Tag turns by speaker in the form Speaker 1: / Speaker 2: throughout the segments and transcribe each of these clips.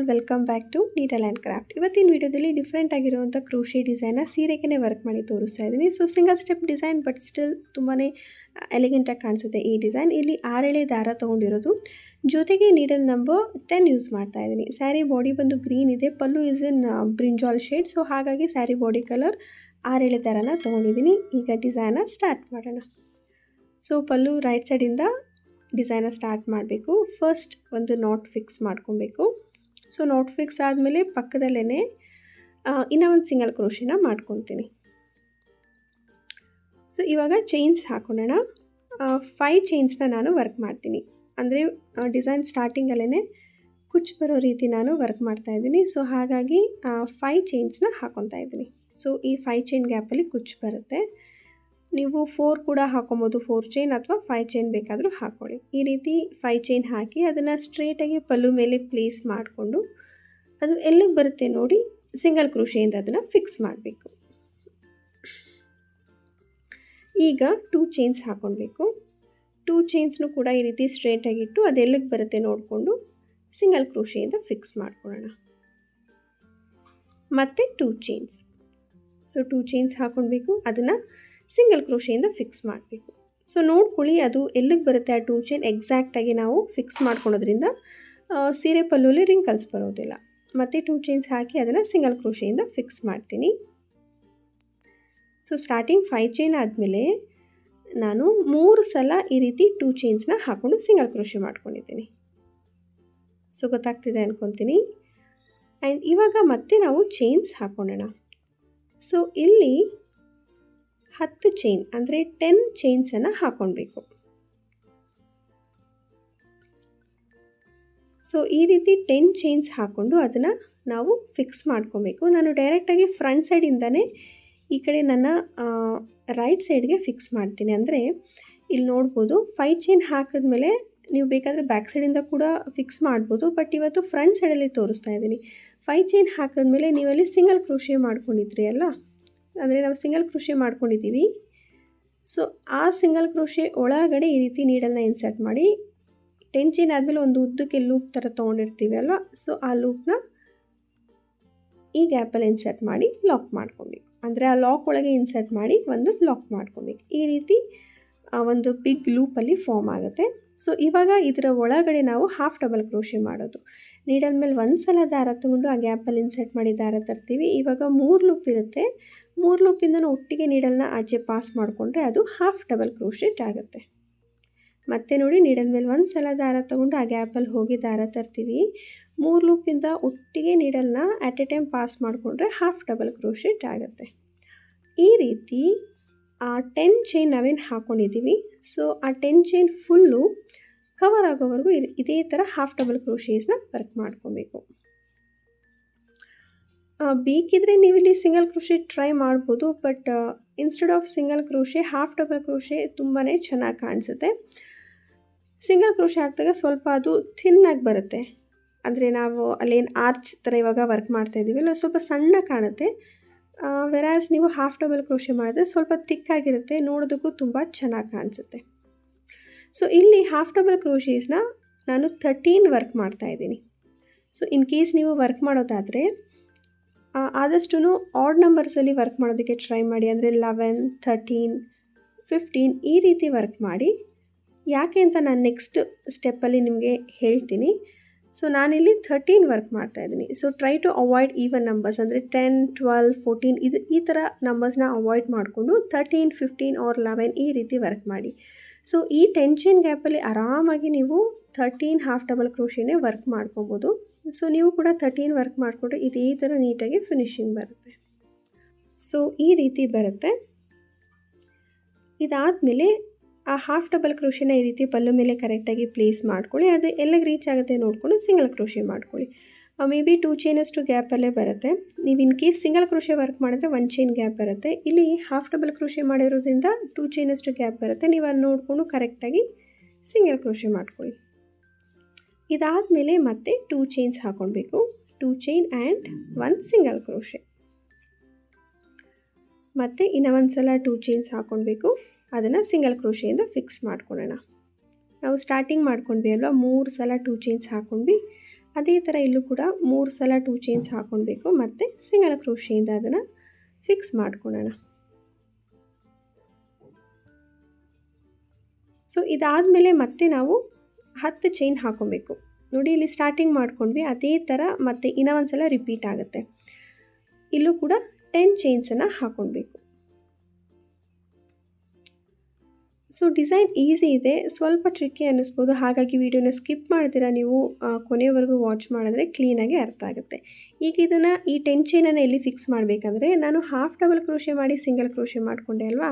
Speaker 1: All welcome back to needle and craft ಇವತ್ತಿನ ವಿಡಿಯೋದಲ್ಲಿ different ಆಗಿರುವಂಥ ಕ್ರೋಶಿ ಡಿಸೈನ್ನ ಸೀರೆಗೆ ವರ್ಕ್ ಮಾಡಿ ತೋರಿಸ್ತಾ ಇದ್ದೀನಿ. So single step design but still ತುಂಬಾ ಎಲಿಗೆಂಟಾಗಿ ಕಾಣಿಸುತ್ತೆ ಈ ಡಿಸೈನ್ ಇಲ್ಲಿ ಆರೆಳೆ ದಾರ ತೊಗೊಂಡಿರೋದು. ಜೊತೆಗೆ ನೀಡಲ್ ನಂಬರ್ ಟೆನ್ ಯೂಸ್ ಮಾಡ್ತಾ ಇದ್ದೀನಿ. ಸ್ಯಾರಿ ಬಾಡಿ ಬಂದು ಗ್ರೀನ್ ಇದೆ. Pallu is in brinjal shade so ಹಾಗಾಗಿ ಸ್ಯಾರಿ ಬಾಡಿ ಕಲರ್ ಆರೆಳೆ ದಾರನ ತೊಗೊಂಡಿದ್ದೀನಿ. ಈಗ ಡಿಸೈನ ಸ್ಟಾರ್ಟ್ ಮಾಡೋಣ. ಸೊ ಪಲ್ಲು ರೈಟ್ ಸೈಡಿಂದ ಡಿಸೈನ ಸ್ಟಾರ್ಟ್ ಮಾಡಬೇಕು. ಫಸ್ಟ್ ಒಂದು ನಾಟ್ ಫಿಕ್ಸ್ ಮಾಡ್ಕೊಬೇಕು. ಸೊ ನೋಟ್ ಫಿಕ್ಸ್ ಆದಮೇಲೆ ಪಕ್ಕದಲ್ಲೇ ಇನ್ನೂ ಒಂದು ಸಿಂಗಲ್ ಕ್ರೋಶಿನ ಮಾಡ್ಕೊತೀನಿ. ಸೊ ಇವಾಗ ಚೈನ್ಸ್ ಹಾಕೊಳ್ಳೋಣ ಫೈ ಚೈನ್ಸ್ನ ನಾನು ವರ್ಕ್ ಮಾಡ್ತೀನಿ. ಅಂದರೆ ಡಿಸೈನ್ ಸ್ಟಾರ್ಟಿಂಗಲ್ಲೇ ಕುಚ್ಚು ಬರೋ ರೀತಿ ನಾನು ವರ್ಕ್ ಮಾಡ್ತಾ ಇದ್ದೀನಿ. ಸೊ ಹಾಗಾಗಿ ಫೈ ಚೈನ್ಸ್ನ ಹಾಕೊತಾ ಇದ್ದೀನಿ. ಸೊ ಈ ಫೈ ಚೈನ್ ಗ್ಯಾಪಲ್ಲಿ ಕುಚ್ಚು ಬರುತ್ತೆ. ನೀವು ಫೋರ್ ಕೂಡ ಹಾಕೊಬೋದು ಫೋರ್ ಚೈನ್ ಅಥವಾ ಫೈವ್ ಚೈನ್ ಬೇಕಾದರೂ ಹಾಕ್ಕೊಳ್ಳಿ ಈ ರೀತಿ ಫೈವ್ ಚೈನ್ ಹಾಕಿ ಅದನ್ನು ಸ್ಟ್ರೇಟಾಗಿ ಪಲ್ಲು ಮೇಲೆ ಪ್ಲೇಸ್ ಮಾಡಿಕೊಂಡು ಅದು ಎಲ್ಲಿಗೆ ಬರುತ್ತೆ ನೋಡಿ ಸಿಂಗಲ್ ಕೃಷಿಯಿಂದ ಅದನ್ನು ಫಿಕ್ಸ್ ಮಾಡಬೇಕು. ಈಗ ಟೂ ಚೈನ್ಸ್ ಹಾಕ್ಕೊಳ್ಬೇಕು ಟೂ ಚೈನ್ಸ್ನು ಕೂಡ ಈ ರೀತಿ ಸ್ಟ್ರೇಟಾಗಿಟ್ಟು ಅದು ಎಲ್ಲಿಗೆ ಬರುತ್ತೆ ನೋಡಿಕೊಂಡು ಸಿಂಗಲ್ ಕೃಷಿಯಿಂದ ಫಿಕ್ಸ್ ಮಾಡ್ಕೊಳ್ಳೋಣ. ಮತ್ತು two chains so two chains ಹಾಕ್ಕೊಳ್ಬೇಕು ಅದನ್ನು ಸಿಂಗಲ್ ಕ್ರೋಶಿಯಿಂದ ಫಿಕ್ಸ್ ಮಾಡಬೇಕು. ಸೊ ನೋಡ್ಕೊಳ್ಳಿ, ಅದು ಎಲ್ಲಿಗೆ ಬರುತ್ತೆ? ಆ ಟೂ ಚೈನ್ ಎಕ್ಸಾಕ್ಟಾಗಿ ನಾವು ಫಿಕ್ಸ್ ಮಾಡ್ಕೊಳೋದ್ರಿಂದ ಸೀರೆ ಪಲ್ಲುಲಿ ರಿಂಕಲ್ಸ್ ಬರೋದಿಲ್ಲ. ಮತ್ತು ಟೂ ಚೈನ್ಸ್ ಹಾಕಿ ಅದನ್ನು ಸಿಂಗಲ್ ಕ್ರೋಶಿಯಿಂದ ಫಿಕ್ಸ್ ಮಾಡ್ತೀನಿ. ಸೊ ಸ್ಟಾರ್ಟಿಂಗ್ ಫೈವ್ ಚೈನ್ ಆದಮೇಲೆ ನಾನು ಮೂರು ಸಲ ಈ ರೀತಿ ಟೂ ಚೈನ್ಸ್ನ ಹಾಕ್ಕೊಂಡು ಸಿಂಗಲ್ ಕ್ರೋಶಿ ಮಾಡ್ಕೊಂಡಿದ್ದೀನಿ. ಸೊ ಗೊತ್ತಾಗ್ತಿದೆ ಅಂದ್ಕೊತೀನಿ ಆ್ಯಂಡ್ ಇವಾಗ ಮತ್ತೆ ನಾವು ಚೈನ್ಸ್ ಹಾಕ್ಕೊಳ್ಳೋಣ ಸೊ ಇಲ್ಲಿ ಹತ್ತು ಚೈನ್ ಅಂದರೆ ಟೆನ್ ಚೈನ್ಸನ್ನು ಹಾಕ್ಕೊಳ್ಬೇಕು ಸೊ ಈ ರೀತಿ ಟೆನ್ ಚೈನ್ಸ್ ಹಾಕ್ಕೊಂಡು ಅದನ್ನು ನಾವು ಫಿಕ್ಸ್ ಮಾಡ್ಕೊಬೇಕು ನಾನು ಡೈರೆಕ್ಟಾಗಿ ಫ್ರಂಟ್ ಸೈಡಿಂದನೇ ಈ ಕಡೆ ನನ್ನ ರೈಟ್ ಸೈಡ್ಗೆ ಫಿಕ್ಸ್ ಮಾಡ್ತೀನಿ. ಅಂದರೆ ಇಲ್ಲಿ ನೋಡ್ಬೋದು ಫೈವ್ ಚೈನ್ ಹಾಕಿದ್ಮೇಲೆ ನೀವು ಬೇಕಾದರೆ ಬ್ಯಾಕ್ ಸೈಡಿಂದ ಕೂಡ ಫಿಕ್ಸ್ ಮಾಡ್ಬೋದು. ಬಟ್ ಇವತ್ತು ಫ್ರಂಟ್ ಸೈಡಲ್ಲಿ ತೋರಿಸ್ತಾ ಇದ್ದೀನಿ. ಫೈ ಚೈನ್ ಹಾಕಿದ್ಮೇಲೆ ನೀವಲ್ಲಿ ಸಿಂಗಲ್ ಕ್ರೋಶೆ ಮಾಡ್ಕೊಂಡಿದ್ರಿ ಅಲ್ಲ? ಅಂದರೆ ನಾವು ಸಿಂಗಲ್ ಕೃಷಿ ಮಾಡ್ಕೊಂಡಿದ್ದೀವಿ. ಸೊ ಆ ಸಿಂಗಲ್ ಕೃಷಿ ಒಳಗಡೆ ಈ ರೀತಿ ನೀಡಲ್ನ ಇನ್ಸರ್ಟ್ ಮಾಡಿ ಟೆನ್ ಆದಮೇಲೆ ಒಂದು ಉದ್ದಕ್ಕೆ ಲೂಪ್ ಥರ ತೊಗೊಂಡಿರ್ತೀವಿ ಅಲ್ವಾ? ಸೊ ಆ ಲೂಪ್ನ ಈ ಗ್ಯಾಪಲ್ಲಿ ಇನ್ಸರ್ಟ್ ಮಾಡಿ ಲಾಕ್ ಮಾಡ್ಕೊಬೇಕು. ಅಂದರೆ ಆ ಲಾಕ್ ಒಳಗೆ ಇನ್ಸರ್ಟ್ ಮಾಡಿ ಒಂದು ಲಾಕ್ ಮಾಡ್ಕೊಬೇಕು. ಈ ರೀತಿ ಒಂದು ಬಿಗ್ ಲೂಪಲ್ಲಿ ಫಾರ್ಮ್ ಆಗುತ್ತೆ. ಸೊ ಇವಾಗ ಇದರ ಒಳಗಡೆ ನಾವು ಹಾಫ್ ಡಬಲ್ ಕ್ರೋಶೆ ಮಾಡೋದು. ನೀಡಲ್ ಮೇಲೆ ಒಂದು ಸಲ ದಾರ ತೊಗೊಂಡು ಆ ಗ್ಯಾಪಲ್ಲಿ ಇನ್ಸರ್ಟ್ ಮಾಡಿ ದಾರ ತರ್ತೀವಿ. ಇವಾಗ ಮೂರು ಲೂಪ್ ಇರುತ್ತೆ. ಮೂರು ಲೂಪಿಂದ ಒಟ್ಟಿಗೆ ನೀಡಲ್ನ ಆಚೆ ಪಾಸ್ ಮಾಡಿಕೊಂಡ್ರೆ ಅದು ಹಾಫ್ ಡಬಲ್ ಕ್ರೋಶೆಟ್ ಆಗುತ್ತೆ. ಮತ್ತೆ ನೋಡಿ ನೀಡಲ್ ಮೇಲೆ ಒಂದು ಸಲ ದಾರ ತೊಗೊಂಡು ಆ ಗ್ಯಾಪಲ್ಲಿ ಹೋಗಿ ದಾರ ತರ್ತೀವಿ. ಮೂರು ಲೂಪಿಂದ ಒಟ್ಟಿಗೆ ನೀಡಲ್ನ ಅಟ್ ಎ ಟೈಮ್ ಪಾಸ್ ಮಾಡಿಕೊಂಡ್ರೆ ಹಾಫ್ ಡಬಲ್ ಕ್ರೋಶೆಟ್ ಆಗುತ್ತೆ. ಈ ರೀತಿ ಟೆನ್ ಚೈನ್ ನಾವೇನು ಹಾಕ್ಕೊಂಡಿದ್ದೀವಿ ಸೊ ಆ ಟೆನ್ ಚೈನ್ ಫುಲ್ಲು ಕವರ್ ಆಗೋವರೆಗೂ ಇದೇ ಥರ ಹಾಫ್ ಡಬಲ್ ಕ್ರೋಶೇಸ್ನ ವರ್ಕ್ ಮಾಡ್ಕೊಬೇಕು. ಬೇಕಿದ್ರೆ ನೀವಿಲ್ಲಿ ಸಿಂಗಲ್ ಕ್ರೋಶೆ ಟ್ರೈ ಮಾಡ್ಬೋದು but instead of single crochet half double crochet ತುಂಬಾ ಚೆನ್ನಾಗಿ ಕಾಣಿಸುತ್ತೆ. ಸಿಂಗಲ್ ಕ್ರೋಶೆ ಹಾಕಿದಾಗ ಸ್ವಲ್ಪ ಅದು ಥಿನ್ನಾಗಿ ಬರುತ್ತೆ. ಅಂದರೆ ನಾವು ಅಲ್ಲೇನು ಆರ್ಚ್ ಥರ ಇವಾಗ ವರ್ಕ್ ಮಾಡ್ತಾಯಿದ್ದೀವಿ ಅಲ್ಲ ಸ್ವಲ್ಪ ಸಣ್ಣ ಕಾಣುತ್ತೆ. ವೆರಾಸ್ ನೀವು ಹಾಫ್ ಡಬಲ್ ಕ್ರೋಶೆ ಮಾಡಿದ್ರೆ ಸ್ವಲ್ಪ ತಿಕ್ಕಾಗಿರುತ್ತೆ ನೋಡೋದಕ್ಕೂ ತುಂಬ ಚೆನ್ನಾಗಿ ಕಾಣಿಸುತ್ತೆ. ಸೊ ಇಲ್ಲಿ ಹಾಫ್ ಡಬಲ್ ಕ್ರೋಶೀಸ್ನ ನಾನು ಥರ್ಟೀನ್ ವರ್ಕ್ ಮಾಡ್ತಾ ಇದ್ದೀನಿ. ಸೊ ಇನ್ ಕೇಸ್ ನೀವು ವರ್ಕ್ ಮಾಡೋದಾದರೆ ಆದಷ್ಟು ಆಡ್ ನಂಬರ್ಸಲ್ಲಿ ವರ್ಕ್ ಮಾಡೋದಕ್ಕೆ ಟ್ರೈ ಮಾಡಿ, ಅಂದರೆ ಲೆವೆನ್ ಥರ್ಟೀನ್ ಫಿಫ್ಟೀನ್ ಈ ರೀತಿ ವರ್ಕ್ ಮಾಡಿ. ಯಾಕೆ ಅಂತ ನಾನು ನೆಕ್ಸ್ಟ್ ಸ್ಟೆಪ್ಪಲ್ಲಿ ನಿಮಗೆ ಹೇಳ್ತೀನಿ. ಸೊ ನಾನಿಲ್ಲಿ ಥರ್ಟೀನ್ ವರ್ಕ್ ಮಾಡ್ತಾ ಇದ್ದೀನಿ. So try to avoid even numbers ಅಂದರೆ ಟೆನ್ ಟ್ವೆಲ್ ಫೋರ್ಟೀನ್ ಇದು ಈ ಥರ ನಂಬರ್ಸ್ನ ಅವಾಯ್ಡ್ ಮಾಡಿಕೊಂಡು ಥರ್ಟೀನ್ ಫಿಫ್ಟೀನ್ ಆರ್ ಲೆವೆನ್ ಈ ರೀತಿ ವರ್ಕ್ ಮಾಡಿ. ಸೊ ಈ ಟೆನ್ಷನ್ ಗ್ಯಾಪಲ್ಲಿ ಆರಾಮಾಗಿ ನೀವು ಥರ್ಟೀನ್ ಹಾಫ್ ಡಬಲ್ ಕ್ರೋಶಿನೇ ವರ್ಕ್ ಮಾಡ್ಕೊಬೋದು. ಸೊ ನೀವು ಕೂಡ ಥರ್ಟೀನ್ ವರ್ಕ್ ಮಾಡಿಕೊಂಡ್ರೆ ಈ ಥರ ನೀಟಾಗಿ ಫಿನಿಶಿಂಗ್ ಬರುತ್ತೆ. ಸೊ ಈ ರೀತಿ ಬರುತ್ತೆ. ಇದಾದಮೇಲೆ ಆ ಹಾಫ್ ಡಬಲ್ ಕ್ರೋಶಿನ ಈ ರೀತಿ ಪಲ್ಲು ಮೇಲೆ ಕರೆಕ್ಟಾಗಿ ಪ್ಲೇಸ್ ಮಾಡ್ಕೊಳ್ಳಿ. ಅದು ಎಲ್ಲಿಗೆ ರೀಚ್ ಆಗುತ್ತೆ ನೋಡಿಕೊಂಡು ಸಿಂಗಲ್ ಕ್ರೋಶಿ ಮಾಡ್ಕೊಳ್ಳಿ. ಮೇ ಬಿ ಟೂ ಚೈನಷ್ಟು ಗ್ಯಾಪಲ್ಲೇ ಬರುತ್ತೆ. ನೀವು in case single crochet work ಮಾಡಿದ್ರೆ ಒನ್ ಚೈನ್ ಗ್ಯಾಪ್ ಬರುತ್ತೆ. ಇಲ್ಲಿ ಹಾಫ್ ಡಬಲ್ ಕ್ರೋಶೆ ಮಾಡಿರೋದ್ರಿಂದ ಟೂ ಚೈನಷ್ಟು ಗ್ಯಾಪ್ ಬರುತ್ತೆ. ನೀವು ಅಲ್ಲಿ ನೋಡಿಕೊಂಡು ಕರೆಕ್ಟಾಗಿ ಸಿಂಗಲ್ ಕ್ರೋಶೆ ಮಾಡ್ಕೊಳ್ಳಿ. ಇದಾದಮೇಲೆ ಮತ್ತೆ ಟೂ ಚೈನ್ಸ್ ಹಾಕ್ಕೊಳ್ಬೇಕು two chain and one single crochet ಮತ್ತು ಇನ್ನೂ ಒಂದು ಟೂ ಚೈನ್ಸ್ ಹಾಕ್ಕೊಳ್ಬೇಕು ಅದನ್ನು ಸಿಂಗಲ್ ಕ್ರೋಶೆಯಿಂದ ಫಿಕ್ಸ್ ಮಾಡ್ಕೊಳ್ಳೋಣ ನಾವು ಸ್ಟಾರ್ಟಿಂಗ್ ಮಾಡ್ಕೊಂಡ್ವಿ ಅಲ್ವಾ, ಮೂರು ಸಲ ಟೂ ಚೈನ್ಸ್ ಹಾಕೊಂಡ್ವಿ. ಅದೇ ಥರ ಇಲ್ಲೂ ಕೂಡ ಮೂರು ಸಲ ಟೂ ಚೈನ್ಸ್ ಹಾಕ್ಕೊಳ್ಬೇಕು ಮತ್ತು ಸಿಂಗಲ್ ಕ್ರೋಶಿಯಿಂದ ಅದನ್ನು ಫಿಕ್ಸ್ ಮಾಡ್ಕೊಳ್ಳೋಣ ಸೊ ಇದಾದಮೇಲೆ ಮತ್ತೆ ನಾವು ಹತ್ತು ಚೈನ್ ಹಾಕ್ಕೊಬೇಕು ನೋಡಿ, ಇಲ್ಲಿ ಸ್ಟಾರ್ಟಿಂಗ್ ಮಾಡ್ಕೊಂಡ್ವಿ, ಅದೇ ಥರ ಮತ್ತೆ ಇನ್ನೂ ಒಂದು ರಿಪೀಟ್ ಆಗುತ್ತೆ. ಇಲ್ಲೂ ಕೂಡ ಟೆನ್ ಚೈನ್ಸನ್ನು ಹಾಕ್ಕೊಳ್ಬೇಕು ಸೊ ಡಿಸೈನ್ ಈಸಿ ಇದೆ. ಸ್ವಲ್ಪ ಟ್ರಿಕ್ಕಿ ಅನ್ನಿಸ್ಬೋದು. ಹಾಗಾಗಿ ವಿಡಿಯೋನ ಸ್ಕಿಪ್ ಮಾಡ್ತೀರಾ ನೀವು ಕೊನೆಯವರೆಗೂ ವಾಚ್ ಮಾಡಿದ್ರೆ ಕ್ಲೀನಾಗಿ ಅರ್ಥ ಆಗುತ್ತೆ. ಈಗ ಇದನ್ನು ಈ ಟೆನ್ ಚೈನನ್ನು ಎಲ್ಲಿ ಫಿಕ್ಸ್ ಮಾಡಬೇಕಂದ್ರೆ, ನಾನು ಹಾಫ್ ಡಬಲ್ ಕ್ರೋಶೆ ಮಾಡಿ ಸಿಂಗಲ್ ಕ್ರೋಶೆ ಮಾಡಿಕೊಂಡೆ ಅಲ್ವಾ?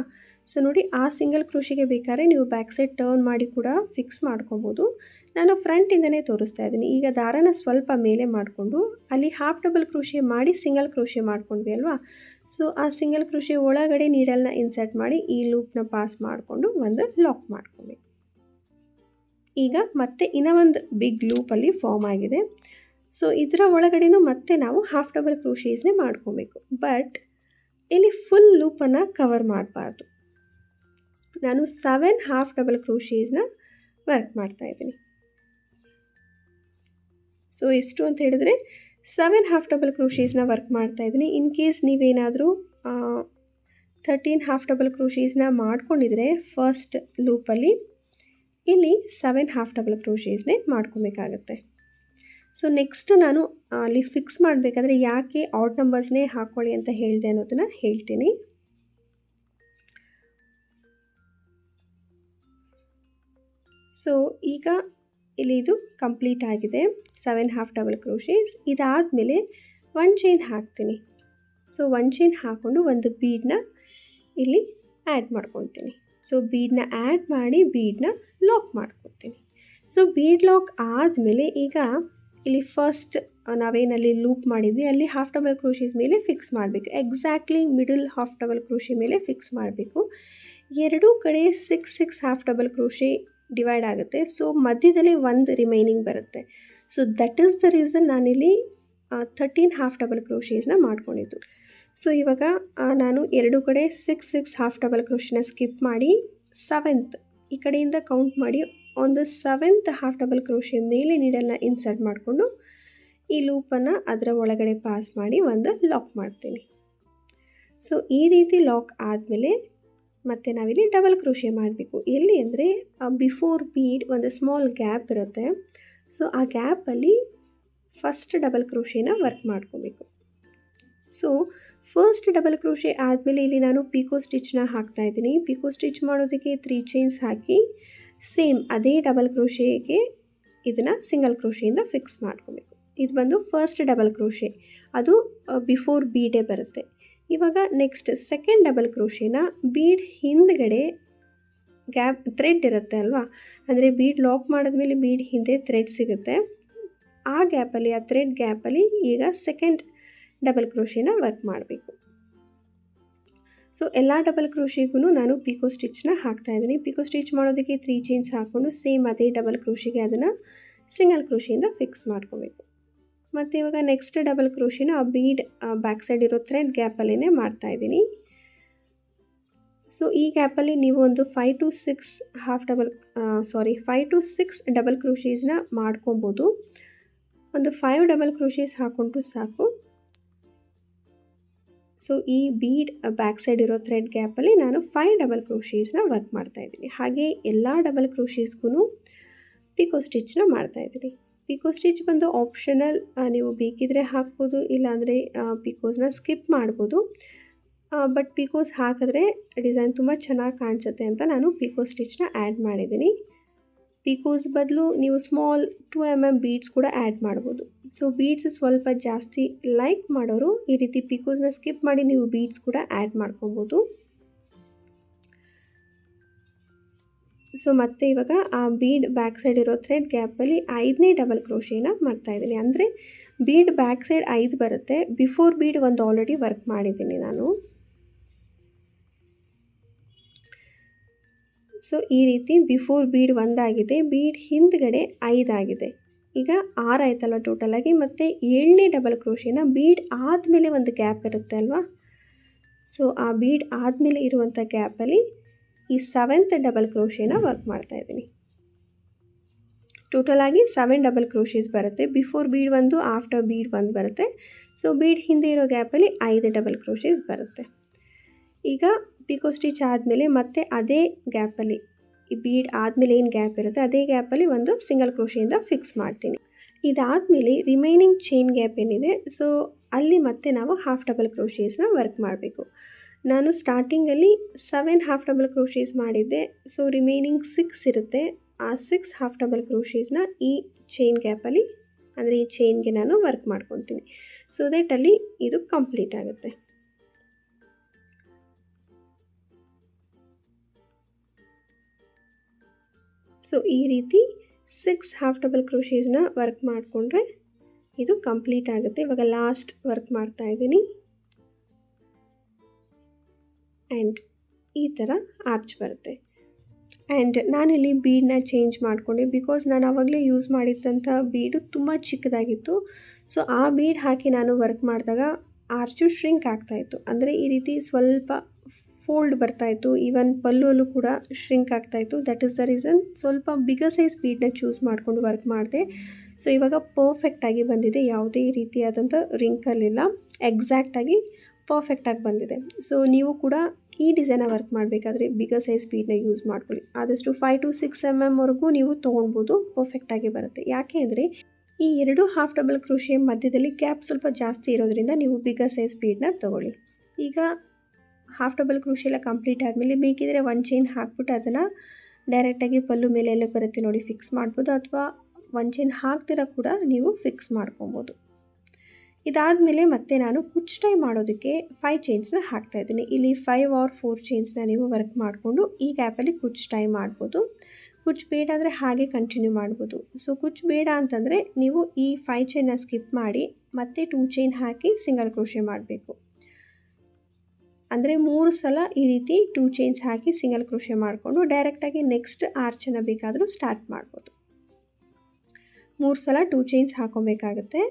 Speaker 1: ಸೊ ನೋಡಿ, ಆ ಸಿಂಗಲ್ ಕ್ರೋಶಿಗೆ ಬೇಕಾದ್ರೆ ನೀವು ಬ್ಯಾಕ್ ಸೈಡ್ ಟರ್ನ್ ಮಾಡಿ ಕೂಡ ಫಿಕ್ಸ್ ಮಾಡ್ಕೊಬೋದು. ನಾನು ಫ್ರಂಟಿಂದನೇ ತೋರಿಸ್ತಾ ಇದ್ದೀನಿ. ಈಗ ದಾರನ ಸ್ವಲ್ಪ ಮೇಲೆ ಮಾಡಿಕೊಂಡು, ಅಲ್ಲಿ ಹಾಫ್ ಡಬಲ್ ಕ್ರೋಶೆ ಮಾಡಿ ಸಿಂಗಲ್ ಕ್ರೋಶೆ ಮಾಡ್ಕೊಂಡ್ವಿ ಅಲ್ವಾ? ಸೊ ಆ ಸಿಂಗಲ್ ಕೃಷಿ ಒಳಗಡೆ ನೀಡಲ್ನ ಇನ್ಸರ್ಟ್ ಮಾಡಿ ಈ ಲೂಪ್ನ ಪಾಸ್ ಮಾಡಿಕೊಂಡು ಒಂದು ಲಾಕ್ ಮಾಡ್ಕೊಬೇಕು. ಈಗ ಮತ್ತೆ ಇನ್ನೂ ಒಂದು ಬಿಗ್ ಲೂಪಲ್ಲಿ ಫಾರ್ಮ್ ಆಗಿದೆ. ಸೊ ಇದರ ಒಳಗಡೆನೂ ಮತ್ತೆ ನಾವು ಹಾಫ್ ಡಬಲ್ ಕ್ರೂಷೀಸ್ನೇ ಮಾಡ್ಕೊಬೇಕು. ಬಟ್ ಇಲ್ಲಿ ಫುಲ್ ಲೂಪನ್ನು ಕವರ್ ಮಾಡಬಾರ್ದು. ನಾನು ಸೆವೆನ್ ಹಾಫ್ ಡಬಲ್ ಕ್ರೂಷೀಸ್ನ ವರ್ಕ್ ಮಾಡ್ತಾಯಿದ್ದೀನಿ ಸೊ ಎಷ್ಟು ಅಂತ ಹೇಳಿದ್ರೆ ಸೆವೆನ್ ಹಾಫ್ ಡಬಲ್ ಕ್ರೋಶೀಸ್ನ ವರ್ಕ್ ಮಾಡ್ತಾ ಇದ್ದೀನಿ. ಇನ್ ಕೇಸ್ ನೀವೇನಾದರೂ ಥರ್ಟೀನ್ ಹಾಫ್ ಡಬಲ್ ಕ್ರೋಶೀಸ್ನ ಮಾಡ್ಕೊಂಡಿದ್ರೆ ಫಸ್ಟ್ ಲೂಪಲ್ಲಿ, ಇಲ್ಲಿ ಸೆವೆನ್ ಹಾಫ್ ಡಬಲ್ ಕ್ರೋಶೀಸ್ನೇ ಮಾಡ್ಕೊಬೇಕಾಗತ್ತೆ. ಸೊ ನೆಕ್ಸ್ಟ್ ನಾನು ಅಲ್ಲಿ ಫಿಕ್ಸ್ ಮಾಡಬೇಕಾದ್ರೆ ಯಾಕೆ ಆಡ್ ನಂಬರ್ಸ್ನೇ ಹಾಕ್ಕೊಳ್ಳಿ ಅಂತ ಹೇಳಿದೆ ಅನ್ನೋದನ್ನು ಹೇಳ್ತೀನಿ. ಸೊ ಈಗ ಇಲ್ಲಿ ಇದು ಕಂಪ್ಲೀಟ್ ಆಗಿದೆ. ಸೆವೆನ್ ಹಾಫ್ ಡಬಲ್ ಕ್ರೋಶೀಸ್ ಇದಾದಮೇಲೆ ಒನ್ ಚೈನ್ ಹಾಕ್ತೀನಿ. ಸೊ ಒನ್ ಚೈನ್ ಹಾಕ್ಕೊಂಡು ಒಂದು ಬೀಡನ್ನ ಇಲ್ಲಿ ಆ್ಯಡ್ ಮಾಡ್ಕೊತೀನಿ. ಸೊ ಬೀಡನ್ನ ಆ್ಯಡ್ ಮಾಡಿ ಬೀಡನ್ನ ಲಾಕ್ ಮಾಡ್ಕೊತೀನಿ. ಸೊ ಬೀಡ್ ಲಾಕ್ ಆದಮೇಲೆ ಈಗ ಇಲ್ಲಿ ಫಸ್ಟ್ ನಾವೇನಲ್ಲಿ ಲೂಪ್ ಮಾಡಿದ್ವಿ. ಅಲ್ಲಿ ಹಾಫ್ ಡಬಲ್ ಕ್ರೋಶೀಸ್ ಮೇಲೆ ಫಿಕ್ಸ್ ಮಾಡಬೇಕು. Exactly middle half double crochet ಮೇಲೆ ಫಿಕ್ಸ್ ಮಾಡಬೇಕು. ಎರಡೂ ಕಡೆ six six half double crochet divide ಆಗುತ್ತೆ. ಸೊ ಮಧ್ಯದಲ್ಲಿ ಒಂದು ರಿಮೈನಿಂಗ್ ಬರುತ್ತೆ. So that is the reason ನಾನಿಲ್ಲಿ ಥರ್ಟೀನ್ ಹಾಫ್ ಡಬಲ್ ಕ್ರೋಷೀಸ್ನ ಮಾಡ್ಕೊಂಡಿದ್ದು. ಸೊ ಇವಾಗ ನಾನು ಎರಡು ಕಡೆ ಸಿಕ್ಸ್ ಸಿಕ್ಸ್ ಹಾಫ್ ಡಬಲ್ ಕ್ರೋಶಿನ ಸ್ಕಿಪ್ ಮಾಡಿ ಸೆವೆಂತ್ ಈ ಕಡೆಯಿಂದ ಕೌಂಟ್ ಮಾಡಿ, ಒಂದು ಸೆವೆಂತ್ ಹಾಫ್ ಡಬಲ್ ಕ್ರೋಶಿ ಮೇಲೆ ನೀಡಲ್ನ ಇನ್ಸರ್ಟ್ ಮಾಡಿಕೊಂಡು, ಈ ಲೂಪನ್ನು ಅದರ ಒಳಗಡೆ ಪಾಸ್ ಮಾಡಿ ಒಂದು ಲಾಕ್ ಮಾಡ್ತೀನಿ. ಸೊ ಈ ರೀತಿ ಲಾಕ್ ಆದಮೇಲೆ ಮತ್ತು ನಾವಿಲ್ಲಿ ಡಬಲ್ ಕ್ರೋಶೆ ಮಾಡಬೇಕು. ಎಲ್ಲಿ ಅಂದರೆ ಬಿಫೋರ್ ಬೀಡ್ ಒಂದು ಸ್ಮಾಲ್ ಗ್ಯಾಪ್ ಇರುತ್ತೆ. ಸೊ ಆ ಗ್ಯಾಪಲ್ಲಿ ಫಸ್ಟ್ ಡಬಲ್ ಕ್ರೋಶೆನ ವರ್ಕ್ ಮಾಡ್ಕೋಬೇಕು. ಸೊ ಫಸ್ಟ್ ಡಬಲ್ ಕ್ರೋಶೆ ಆದಮೇಲೆ ಇಲ್ಲಿ ನಾನು ಪಿಕೋ ಸ್ಟಿಚ್ನ ಹಾಕ್ತಾಯಿದ್ದೀನಿ ಪಿಕೋ ಸ್ಟಿಚ್ ಮಾಡೋದಕ್ಕೆ ತ್ರೀ ಚೈನ್ಸ್ ಹಾಕಿ ಸೇಮ್ ಅದೇ ಡಬಲ್ ಕ್ರೋಶೆಗೆ ಇದನ್ನು ಸಿಂಗಲ್ ಕ್ರೋಶೆಯಿಂದ ಫಿಕ್ಸ್ ಮಾಡ್ಕೋಬೇಕು. ಇದು ಬಂದು ಫಸ್ಟ್ ಡಬಲ್ ಕ್ರೋಶೆ ಅದು ಬಿಫೋರ್ ಬೀಡೇ ಬರುತ್ತೆ. ಇವಾಗ ನೆಕ್ಸ್ಟ್ ಸೆಕೆಂಡ್ ಡಬಲ್ ಕ್ರೋಶೆನ ಬೀಡ್ ಹಿಂದ್ಗಡೆ ಗ್ಯಾಪ್ ಥ್ರೆಡ್ ಇರುತ್ತೆ ಅಲ್ವಾ? ಅಂದರೆ ಬೀಡ್ ಲಾಕ್ ಮಾಡಿದ್ಮೇಲೆ ಬೀಡ್ ಹಿಂದೆ ಥ್ರೆಡ್ ಸಿಗುತ್ತೆ. ಆ ಗ್ಯಾಪಲ್ಲಿ ಆ ಥ್ರೆಡ್ ಗ್ಯಾಪಲ್ಲಿ ಈಗ ಸೆಕೆಂಡ್ ಡಬಲ್ ಕ್ರೋಶಿನ ವರ್ಕ್ ಮಾಡಬೇಕು. ಸೊ ಎಲ್ಲ ಡಬಲ್ ಕ್ರೋಶಿಗೂ ನಾನು ಪಿಕೋ ಸ್ಟಿಚ್ನ ಹಾಕ್ತಾಯಿದ್ದೀನಿ ಪಿಕೋ ಸ್ಟಿಚ್ ಮಾಡೋದಕ್ಕೆ ತ್ರೀ ಚೈನ್ಸ್ ಹಾಕ್ಕೊಂಡು ಸೇಮ್ ಅದೇ ಡಬಲ್ ಕ್ರೋಶಿಗೆ ಅದನ್ನು ಸಿಂಗಲ್ ಕ್ರೋಶಿಯಿಂದ ಫಿಕ್ಸ್ ಮಾಡ್ಕೋಬೇಕು. ಮತ್ತು ಇವಾಗ ನೆಕ್ಸ್ಟ್ ಡಬಲ್ ಕ್ರೋಶಿನ ಆ ಬೀಡ್ ಬ್ಯಾಕ್ ಸೈಡ್ ಇರೋ ಥ್ರೆಡ್ ಗ್ಯಾಪಲ್ಲೇ ಮಾಡ್ತಾಯಿದ್ದೀನಿ ಸೊ ಈ ಗ್ಯಾಪಲ್ಲಿ ನೀವು ಒಂದು five to six half double sorry five to six double ಕ್ರೋಶೀಸ್ನ ಮಾಡ್ಕೊಬೋದು. ಒಂದು ಫೈವ್ ಡಬಲ್ ಕ್ರೋಶೀಸ್ ಹಾಕ್ಕೊಂಡ್ರು ಸಾಕು. ಸೊ ಈ ಬೀಡ್ ಬ್ಯಾಕ್ ಸೈಡ್ ಇರೋ ಥ್ರೆಡ್ ಗ್ಯಾಪಲ್ಲಿ ನಾನು ಫೈವ್ ಡಬಲ್ ಕ್ರೋಶೀಸ್ನ ವರ್ಕ್ ಮಾಡ್ತಾಯಿದ್ದೀನಿ ಹಾಗೆ ಎಲ್ಲ ಡಬಲ್ ಕ್ರೋಶೀಸ್ಗೂ ಪಿಕೋ ಸ್ಟಿಚ್ನ ಮಾಡ್ತಾಯಿದ್ದೀನಿ ಪಿಕೋ ಸ್ಟಿಚ್ ಬಂದು ಆಪ್ಷನಲ್ ನೀವು ಬೇಕಿದ್ರೆ ಹಾಕ್ಬೋದು, ಇಲ್ಲಾಂದರೆ ಪಿಕೋಸ್ನ ಸ್ಕಿಪ್ ಮಾಡ್ಬೋದು. ಬಟ್ ಪಿಕೋಸ್ ಹಾಕಿದ್ರೆ ಡಿಸೈನ್ ತುಂಬ ಚೆನ್ನಾಗಿ ಕಾಣಿಸುತ್ತೆ ಅಂತ ನಾನು ಪಿಕೋ ಸ್ಟಿಚ್ನ ಆ್ಯಡ್ ಮಾಡಿದ್ದೀನಿ. ಪಿಕೋಸ್ ಬದಲು ನೀವು small two M M beads ಕೂಡ ಆ್ಯಡ್ ಮಾಡ್ಬೋದು. ಸೊ ಬೀಡ್ಸ್ ಸ್ವಲ್ಪ ಜಾಸ್ತಿ ಲೈಕ್ ಮಾಡೋರು ಈ ರೀತಿ ಪಿಕೋಸ್ನ ಸ್ಕಿಪ್ ಮಾಡಿ ನೀವು ಬೀಡ್ಸ್ ಕೂಡ ಆ್ಯಡ್ ಮಾಡ್ಕೊಬೋದು. ಸೊ ಮತ್ತೆ ಇವಾಗ ಆ ಬೀಡ್ ಬ್ಯಾಕ್ ಸೈಡ್ ಇರೋ ಥ್ರೆಡ್ ಗ್ಯಾಪಲ್ಲಿ ಐದನೇ ಡಬಲ್ ಕ್ರೋಶೇನ ಮಾಡ್ತಾಯಿದ್ದೀನಿ ಅಂದರೆ ಬೀಡ್ ಬ್ಯಾಕ್ ಸೈಡ್ ಐದು ಬರುತ್ತೆ. ಬಿಫೋರ್ ಬೀಡ್ ಒಂದು ಆಲ್ರೆಡಿ ವರ್ಕ್ ಮಾಡಿದ್ದೀನಿ ನಾನು. ಸೊ ಈ ರೀತಿ ಬಿಫೋರ್ ಬೀಡ್ ಒಂದಾಗಿದೆ. ಬೀಡ್ ಹಿಂದ್ಗಡೆ ಐದಾಗಿದೆ ಈಗ ಆರು ಆಯ್ತಲ್ಲ ಟೋಟಲಾಗಿ ಮತ್ತು ಏಳನೇ ಡಬಲ್ ಕ್ರೋಶೇನ ಬೀಡ್ ಆದಮೇಲೆ ಒಂದು ಗ್ಯಾಪ್ ಇರುತ್ತೆ ಅಲ್ವಾ? ಸೊ ಆ ಬೀಡ್ ಆದಮೇಲೆ ಇರುವಂಥ ಗ್ಯಾಪಲ್ಲಿ ಈ ಸೆವೆಂತ್ ಡಬಲ್ ಕ್ರೋಶೇನ ವರ್ಕ್ ಮಾಡ್ತಾಯಿದ್ದೀನಿ ಟೋಟಲ್ ಆಗಿ ಸೆವೆನ್ ಡಬಲ್ ಕ್ರೋಶೀಸ್ ಬರುತ್ತೆ. ಬಿಫೋರ್ ಬೀಡ್ ಒಂದು ಆಫ್ಟರ್ ಬೀಡ್ ಒಂದು ಬರುತ್ತೆ. ಸೊ ಬೀಡ್ ಹಿಂದೆ ಇರೋ ಗ್ಯಾಪಲ್ಲಿ ಐದು ಡಬಲ್ ಕ್ರೋಶೀಸ್ ಬರುತ್ತೆ. ಈಗ ಪಿಕೋ ಸ್ಟಿಚ್ ಆದಮೇಲೆ ಮತ್ತೆ ಅದೇ ಗ್ಯಾಪಲ್ಲಿ ಈ ಬೀಡ್ ಆದಮೇಲೆ ಏನು ಗ್ಯಾಪ್ ಇರುತ್ತೆ, ಅದೇ ಗ್ಯಾಪಲ್ಲಿ ಒಂದು ಸಿಂಗಲ್ ಕ್ರೋಶಿಯಿಂದ ಫಿಕ್ಸ್ ಮಾಡ್ತೀನಿ. ಇದಾದಮೇಲೆ ರಿಮೈನಿಂಗ್ ಚೈನ್ ಗ್ಯಾಪ್ ಏನಿದೆ ಸೊ ಅಲ್ಲಿ ಮತ್ತೆ ನಾವು ಹಾಫ್ ಡಬಲ್ ಕ್ರೋಶೀಸ್ನ ವರ್ಕ್ ಮಾಡಬೇಕು. ನಾನು ಸ್ಟಾರ್ಟಿಂಗಲ್ಲಿ ಸೆವೆನ್ ಹಾಫ್ ಡಬಲ್ ಕ್ರೋಶೀಸ್ ಮಾಡಿದ್ದೆ. ಸೊ ರಿಮೈನಿಂಗ್ ಸಿಕ್ಸ್ ಇರುತ್ತೆ. ಆ ಸಿಕ್ಸ್ ಹಾಫ್ ಡಬಲ್ ಕ್ರೋಶೀಸ್ನ ಈ ಚೈನ್ ಗ್ಯಾಪಲ್ಲಿ ಅಂದರೆ ಈ ಚೈನ್ಗೆ ನಾನು ವರ್ಕ್ ಮಾಡ್ಕೊತೀನಿ. ಸೊ ದಟ್ ಅಲ್ಲಿ ಇದು ಕಂಪ್ಲೀಟ್ ಆಗುತ್ತೆ. ಸೊ ಈ ರೀತಿ ಸಿಕ್ಸ್ ಹಾಫ್ ಡಬಲ್ ಕ್ರೋಶೀಸ್ನ ವರ್ಕ್ ಮಾಡಿಕೊಂಡ್ರೆ ಇದು ಕಂಪ್ಲೀಟ್ ಆಗುತ್ತೆ. ಇವಾಗ ಲಾಸ್ಟ್ ವರ್ಕ್ ಮಾಡ್ತಾ ಇದ್ದೀನಿ. ಆ್ಯಂಡ್ ಈ ಥರ ಆರ್ಚ್ ಬರುತ್ತೆ. ಆ್ಯಂಡ್ ನಾನಿಲ್ಲಿ ಬೀಡನ್ನ ಚೇಂಜ್ ಮಾಡಿಕೊಂಡೆ ಬಿಕಾಸ್ ನಾನು ಆವಾಗಲೇ ಯೂಸ್ ಮಾಡಿದ್ದಂಥ ಬೀಡು ತುಂಬ ಚಿಕ್ಕದಾಗಿತ್ತು. ಸೊ ಆ ಬೀಡ್ ಹಾಕಿ ನಾನು ವರ್ಕ್ ಮಾಡಿದಾಗ ಆರ್ಚು ಶ್ರಿಂಕ್ ಆಗ್ತಾಯಿತ್ತು ಅಂದರೆ ಈ ರೀತಿ ಸ್ವಲ್ಪ ಫೋಲ್ಡ್ ಬರ್ತಾಯಿತ್ತು ಈವನ್ ಪಲ್ಲುವಲ್ಲೂ ಕೂಡ ಶ್ರಿಂಕ್ ಆಗ್ತಾಯಿತ್ತು ದಟ್ ಈಸ್ ದ ರೀಸನ್ ಸ್ವಲ್ಪ ಬಿಗರ್ ಸೈಜ್ ಬೀಡನ್ನ ಚೂಸ್ ಮಾಡಿಕೊಂಡು ವರ್ಕ್ ಮಾಡಿದೆ. ಸೊ ಇವಾಗ ಪರ್ಫೆಕ್ಟಾಗಿ ಬಂದಿದೆ. ಯಾವುದೇ ರೀತಿಯಾದಂಥ ರಿಂಕಲ್ಲಿಲ್ಲ ಎಕ್ಸಾಕ್ಟಾಗಿ ಪರ್ಫೆಕ್ಟಾಗಿ ಬಂದಿದೆ. ಸೊ ನೀವು ಕೂಡ ಈ ಡಿಸೈನ ವರ್ಕ್ ಮಾಡಬೇಕಾದ್ರೆ ಬಿಗರ್ ಸೈಜ್ ಬೀಡನ್ನ ಯೂಸ್ ಮಾಡ್ಕೊಳ್ಳಿ. ಆದಷ್ಟು ಫೈವ್ ಟು ಸಿಕ್ಸ್ ಎಂ ಎಮ್ವರೆಗೂ ನೀವು ತೊಗೊಳ್ಬೋದು ಪರ್ಫೆಕ್ಟಾಗಿ ಬರುತ್ತೆ. ಯಾಕೆ ಅಂದರೆ ಈ ಎರಡು ಹಾಫ್ ಡಬಲ್ ಕೃಷಿಯ ಮಧ್ಯದಲ್ಲಿ ಗ್ಯಾಪ್ ಸ್ವಲ್ಪ ಜಾಸ್ತಿ ಇರೋದ್ರಿಂದ ನೀವು ಬಿಗ ಸೈಜ್ ಬೀಡನ್ನ ತೊಗೊಳ್ಳಿ. ಈಗ ಹಾಫ್ ಡಬಲ್ ಕೃಷಿಯೆಲ್ಲ ಎಲ್ಲ ಕಂಪ್ಲೀಟ್ ಆದಮೇಲೆ ಬೇಕಿದ್ರೆ ಒಂದು ಚೈನ್ ಹಾಕ್ಬಿಟ್ಟು ಅದನ್ನು ಡೈರೆಕ್ಟಾಗಿ ಪಲ್ಲು ಮೇಲೆ ಎಲ್ಲ ಬರುತ್ತೆ ನೋಡಿ ಫಿಕ್ಸ್ ಮಾಡ್ಬೋದು. ಅಥವಾ ಒಂದು ಚೈನ್ ಹಾಕ್ದಿರ ಕೂಡ ನೀವು ಫಿಕ್ಸ್ ಮಾಡ್ಕೊಬೋದು ಇದಾದಮೇಲೆ ಮತ್ತೆ ನಾನು ಕುಚ್ ಟೈ ಮಾಡೋದಕ್ಕೆ ಫೈವ್ ಚೈನ್ಸ್ನ ಹಾಕ್ತಾ ಇದ್ದೀನಿ. ಇಲ್ಲಿ ಫೈವ್ ಆರ್ ಫೋರ್ ಚೈನ್ಸ್ನ ನೀವು ವರ್ಕ್ ಮಾಡಿಕೊಂಡು ಈ ಗ್ಯಾಪಲ್ಲಿ ಕುಚ್ ಟೈ ಮಾಡ್ಬೋದು. ಕುಚ್ ಬೇಡ ಅಂದರೆ ಹಾಗೆ ಕಂಟಿನ್ಯೂ ಮಾಡ್ಬೋದು. ಸೊ ಕುಚ್ ಬೇಡ ಅಂತಂದರೆ ನೀವು ಈ ಫೈವ್ ಚೈನ್ನ ಸ್ಕಿಪ್ ಮಾಡಿ ಮತ್ತೆ ಟೂ ಚೈನ್ ಹಾಕಿ ಸಿಂಗಲ್ ಕ್ರೋಶೆ ಮಾಡಬೇಕು. ಅಂದರೆ ಮೂರು ಸಲ ಈ ರೀತಿ ಟೂ ಚೈನ್ಸ್ ಹಾಕಿ ಸಿಂಗಲ್ ಕ್ರೋಶೆ ಮಾಡಿಕೊಂಡು ಡೈರೆಕ್ಟಾಗಿ ನೆಕ್ಸ್ಟ್ ಆರ್ಚನ್ನು ಬೇಕಾದರೂ ಸ್ಟಾರ್ಟ್ ಮಾಡ್ಬೋದು. ಮೂರು ಸಲ ಟೂ ಚೈನ್ಸ್ ಹಾಕೊಬೇಕಾಗುತ್ತೆ.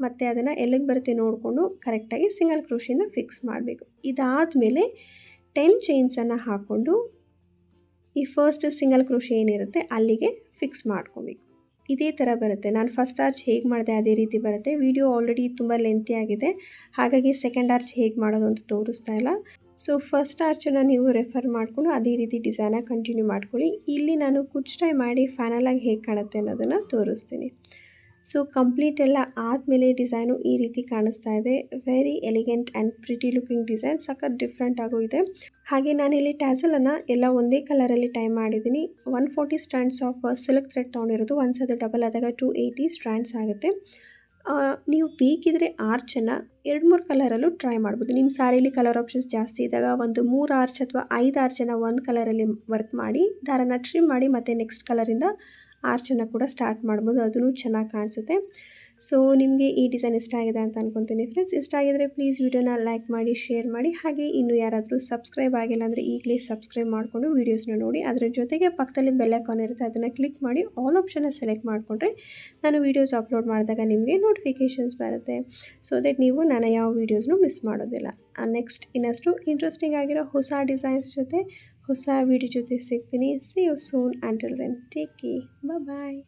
Speaker 1: ಮತ್ತು ಅದನ್ನು ಎಲ್ಲಿಗೆ ಬರುತ್ತೆ ನೋಡಿಕೊಂಡು ಕರೆಕ್ಟಾಗಿ ಸಿಂಗಲ್ ಕ್ರೋಶಿಯಿಂದ ಫಿಕ್ಸ್ ಮಾಡಬೇಕು. ಇದಾದಮೇಲೆ ಟೆನ್ ಚೈನ್ಸನ್ನು ಹಾಕ್ಕೊಂಡು ಈ ಫಸ್ಟ್ ಸಿಂಗಲ್ ಕ್ರೋಶಿ ಏನಿರುತ್ತೆ ಅಲ್ಲಿಗೆ ಫಿಕ್ಸ್ ಮಾಡ್ಕೊಬೇಕು. ಇದೇ ಥರ ಬರುತ್ತೆ. ನಾನು ಫಸ್ಟ್ ಆರ್ಚ್ ಹೇಗೆ ಮಾಡಿದೆ ಅದೇ ರೀತಿ ಬರುತ್ತೆ. ವಿಡಿಯೋ ಆಲ್ರೆಡಿ ತುಂಬ ಲೆಂತಿ ಆಗಿದೆ. ಹಾಗಾಗಿ ಸೆಕೆಂಡ್ ಆರ್ಚ್ ಹೇಗೆ ಮಾಡೋದು ಅಂತ ತೋರಿಸ್ತಾ ಇಲ್ಲ. ಸೊ ಫಸ್ಟ್ ಆರ್ಚನ್ನು ನೀವು ರೆಫರ್ ಮಾಡಿಕೊಂಡು ಅದೇ ರೀತಿ ಡಿಸೈನಾಗಿ ಕಂಟಿನ್ಯೂ ಮಾಡ್ಕೊಳ್ಳಿ. ಇಲ್ಲಿ ನಾನು ಕುಚ್ ಟೈ ಮಾಡಿ ಫೈನಲಾಗಿ ಹೇಗೆ ಕಾಣುತ್ತೆ ಅನ್ನೋದನ್ನು ತೋರಿಸ್ತೀನಿ. ಸೊ ಕಂಪ್ಲೀಟ್ ಎಲ್ಲ ಆದಮೇಲೆ ಡಿಸೈನು ಈ ರೀತಿ ಕಾಣಿಸ್ತಾ ಇದೆ. Very elegant and pretty looking design ಸಖತ್ ಡಿಫ್ರೆಂಟ್ ಆಗೂ ಇದೆ. ಹಾಗೆ ನಾನಿಲ್ಲಿ ಟ್ಯಾಸಲನ್ನು ಎಲ್ಲ ಒಂದೇ ಕಲರಲ್ಲಿ ಟೈ ಮಾಡಿದ್ದೀನಿ. One forty strands of silk thread ತೊಗೊಂಡಿರೋದು. ಒಂದು ಸಲ ಡಬಲ್ ಆದಾಗ ಟು ಏಯ್ಟಿ ಸ್ಟ್ಯಾಂಡ್ಸ್ ಆಗುತ್ತೆ. ನೀವು ಬೇಕಿದ್ರೆ ಆರ್ಚನ್ನು ಎರಡು ಮೂರು ಕಲರಲ್ಲೂ ಟ್ರೈ ಮಾಡ್ಬೋದು. ನಿಮ್ಮ ಸ್ಯಾರಿಲಿ ಕಲರ್ ಆಪ್ಷನ್ಸ್ ಜಾಸ್ತಿ ಇದ್ದಾಗ ಒಂದು ಮೂರು ಆರ್ಚ್ ಅಥವಾ ಐದು ಆರ್ಚನ್ನು ಒಂದು ಕಲರಲ್ಲಿ ವರ್ಕ್ ಮಾಡಿ, ದಾರನ ಟ್ರಿಮ್ ಮಾಡಿ ಮತ್ತು ನೆಕ್ಸ್ಟ್ ಕಲರಿಂದ ಆರ್ಚನ್ನು ಕೂಡ ಸ್ಟಾರ್ಟ್ ಮಾಡ್ಬೋದು ಅದೂ ಚೆನ್ನಾಗಿ ಕಾಣಿಸುತ್ತೆ. ಸೊ ನಿಮಗೆ ಈ ಡಿಸೈನ್ ಇಷ್ಟ ಆಗಿದೆ ಅಂತ ಅನ್ಕೊತೀನಿ ಫ್ರೆಂಡ್ಸ್ ಇಷ್ಟ ಆಗಿದ್ರೆ ಪ್ಲೀಸ್ ವಿಡಿಯೋನ ಲೈಕ್ ಮಾಡಿ ಶೇರ್ ಮಾಡಿ. ಹಾಗೆ ಇನ್ನು ಯಾರಾದರೂ ಸಬ್ಸ್ಕ್ರೈಬ್ ಆಗಿಲ್ಲ ಅಂದರೆ ಈಗಲೇ ಸಬ್ಸ್ಕ್ರೈಬ್ ಮಾಡಿಕೊಂಡು ವೀಡಿಯೋಸ್ನ ನೋಡಿ. ಅದರ ಜೊತೆಗೆ ಪಕ್ಕದಲ್ಲಿ ಬೆಲ್ ಐಕಾನ್ ಇರುತ್ತೆ, ಅದನ್ನು ಕ್ಲಿಕ್ ಮಾಡಿ. ಆಲ್ ಆಪ್ಷನ್ನ ಸೆಲೆಕ್ಟ್ ಮಾಡಿಕೊಂಡ್ರೆ ನಾನು ವೀಡಿಯೋಸ್ ಅಪ್ಲೋಡ್ ಮಾಡಿದಾಗ ನಿಮಗೆ ನೋಟಿಫಿಕೇಷನ್ಸ್ ಬರುತ್ತೆ. ಸೊ ದಟ್ ನೀವು ನಾನು ಯಾವ ವೀಡಿಯೋಸ್ನು ಮಿಸ್ ಮಾಡೋದಿಲ್ಲ. ನೆಕ್ಸ್ಟ್ ಇನ್ನಷ್ಟು ಇಂಟ್ರೆಸ್ಟಿಂಗ್ ಆಗಿರೋ ಹೊಸ ಡಿಸೈನ್ಸ್ ಜೊತೆ ಹೊಸ ವೀಡಿಯೋ ಜೊತೆ ಸಿಗ್ತೀನಿ see you soon until then take care bye